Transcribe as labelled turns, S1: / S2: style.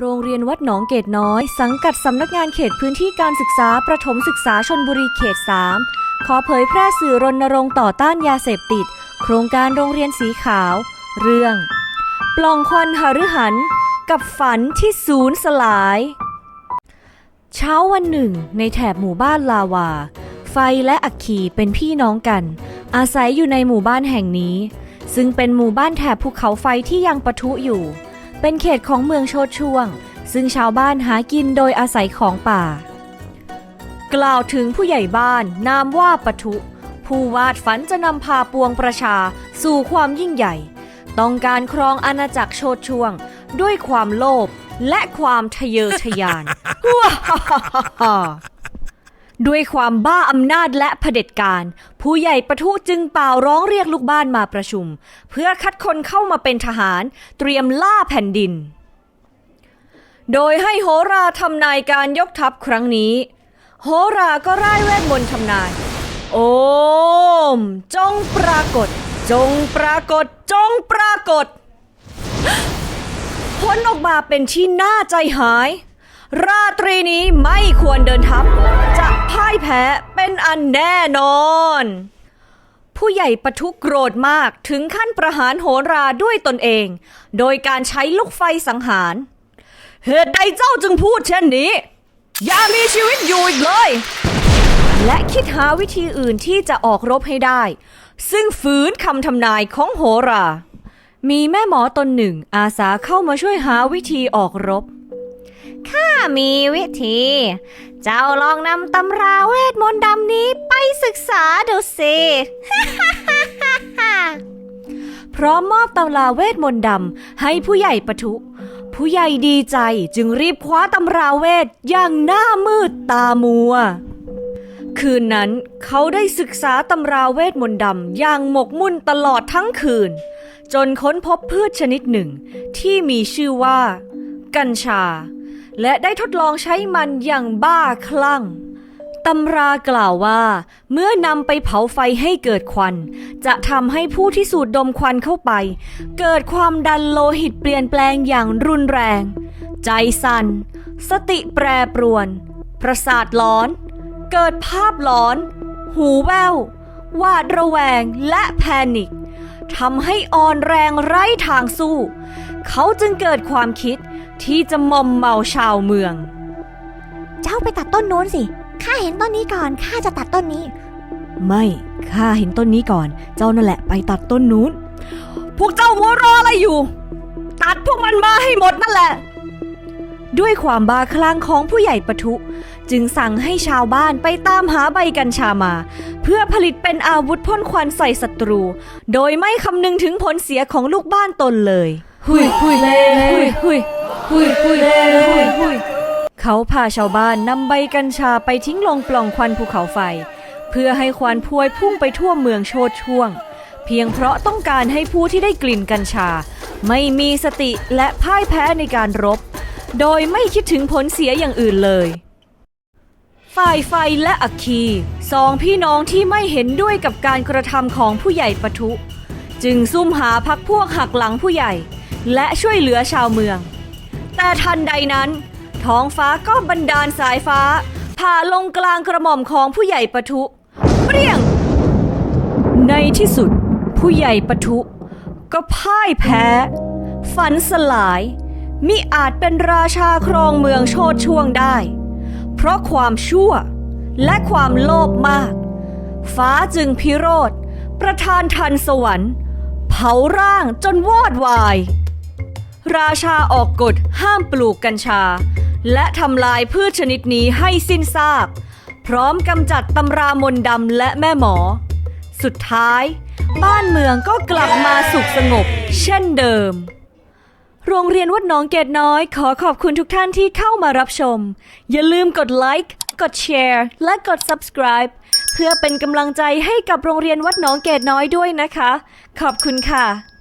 S1: โรงเรียนวัดหนองเกตน้อย สังกัดสำนักงานเขตพื้นที่การศึกษาประถมศึกษาชนบุรีเขต 3 ขอเผยแพร่สื่อรณรงค์ต่อต้านยาเสพติด โครงการโรงเรียนสีขาว เรื่อง ปล่องควันหฤหัน กับฝันที่ศูนย์สลาย เช้าวันหนึ่ง ในแถบหมู่บ้านลาวา ไฟและอัคคีเป็นพี่น้องกัน อาศัยอยู่ในหมู่บ้านแห่งนี้ ซึ่งเป็นหมู่บ้านแถบภูเขาไฟที่ยังปะทุอยู่ เป็นเขตของเมืองโชดช่วง ซึ่งชาวบ้านหากินโดยอาศัยของป่า กล่าวถึงผู้ใหญ่บ้านนามว่าปทุ ผู้วาดฝันจะนำพาปวงประชาสู่ความยิ่งใหญ่ ต้องการครองอาณาจักรโชดช่วง ด้วยความโลภและความทะเยอทะยานว้า ด้วยความบ้าอำนาจและเผด็จการ ผู้ใหญ่ปะทุจึงเป่าร้องเรียกลูกบ้านมาประชุม เพื่อคัดคนเข้ามาเป็นทหาร เตรียมล่าแผ่นดิน โดยให้โหราทำนายการยกทัพครั้งนี้ โหราก็ร่ายเวทมนต์ทำนาย โอม จงปรากฏ จงปรากฏ จงปรากฏ ผลออกมาเป็นที่น่าใจหาย ราตรีนี้ไม่ควรเดินทัพจะ พ่ายแพ้เป็นอันแน่นอน ผู้ใหญ่ปะทุกโกรธมากถึงขั้นประหารโหราด้วยตนเอง โดยการใช้ลูกไฟสังหาร เหตุใดเจ้าจึงพูดเช่นนี้ อย่ามีชีวิตอยู่อีกเลย และคิดหาวิธีอื่นที่จะออกรบให้ได้ ซึ่งฝืนคำทำนายของโหรา มีแม่หมอตนหนึ่งอาสาเข้ามาช่วยหาวิธีออกรบ ข้ามีวิธี เจ้าลองนำตำราเวทมนต์ดำนี้ไปศึกษาดูสิพร้อมมอบตำราเวทมนต์ดำให้ผู้ใหญ่ปะทุ ผู้ใหญ่ดีใจจึงรีบคว้าตำราเวทอย่างหน้ามืดตามัว คืนนั้นเขาได้ศึกษาตำราเวทมนต์ดำอย่างหมกมุ่นตลอดทั้งคืน จนค้นพบพืชชนิดหนึ่งที่มีชื่อว่า กัญชา และได้ทดลองใช้มันอย่างบ้าคลั่งตำรากล่าวว่า เมื่อนำไปเผาไฟให้เกิดควัน จะทำให้ผู้ที่สูดดมควันเข้าไป เกิดความดันโลหิตเปลี่ยนแปลงอย่างรุนแรง ใจสั่น สติแปรปรวน ประสาทร้อน เกิดภาพหลอน หูแว่วหวาดระแวงและแพนิคทำให้อ่อนแรงไร้ทางสู้ เขาจึงเกิดความคิด ที่จะมอมเมาชาวเมือง
S2: เจ้าไปตัดต้นโน้นสิ ข้าเห็นต้นนี้ก่อน ข้าจะตัดต้นนี้
S1: ไม่ ข้าเห็นต้นนี้ก่อน เจ้านั่นแหละไปตัดต้นนู้น พวกเจ้ามัวรออะไรอยู่ ตัดพวกมันมาให้หมดนั่นแหละ ด้วยความบาคลั่งของผู้ใหญ่ปะทุ จึงสั่งให้ชาวบ้านไปตามหาใบกัญชามา เพื่อผลิตเป็นอาวุธพ่นควันใส่ศัตรู โดยไม่คำนึงถึงผลเสียของลูกบ้านตนเลย หุยหุยหุยหุย หุยหุยหุยหุยเขาพาชาวบ้านนำใบกัญชาไปทิ้งลงปล่องควันภูเขาไฟ เพื่อให้ควันพวยพุ่งไปทั่วเมืองโชดช่วง เพียงเพราะต้องการให้ผู้ที่ได้กลิ่นกัญชา ไม่มีสติและพ่ายแพ้ในการรบ โดยไม่คิดถึงผลเสียอย่างอื่นเลยฝ่ายไฟและอัคคีสองพี่น้องที่ไม่เห็นด้วยกับการกระทำของผู้ใหญ่ปะทุ จึงซุ่มหาพักพวกหักหลังผู้ใหญ่ และช่วยเหลือชาวเมือง แต่ทันใดนั้น ท้องฟ้าก็บันดาลสายฟ้า ผ่าลงกลางกระหม่อมของผู้ใหญ่ปะทุเปรี้ยง ในที่สุด ผู้ใหญ่ปะทุ ก็พ่ายแพ้ ฝันสลาย มิอาจเป็นราชาครองเมืองโชดช่วงได้ เพราะความชั่วและความโลภมาก ฟ้าจึงพิโรธ ประทานทันสวรรค์ เผาร่างจนวอดวาย ราชาออกกฎห้ามปลูกกัญชา และทำลายพืชชนิดนี้ให้สิ้นซาก พร้อมกำจัดตำรามนดำและแม่หมอ สุดท้าย บ้านเมืองก็กลับมาสุขสงบ เช่นเดิม โรงเรียนวัดหนองเกตน้อย ขอขอบคุณทุกท่านที่เข้ามารับชม อย่าลืมกดไลค์กดแชร์และกด subscribe เพื่อเป็นกำลังใจให้กับโรงเรียนวัดหนองเกตน้อยด้วยนะคะ ขอบคุณค่ะ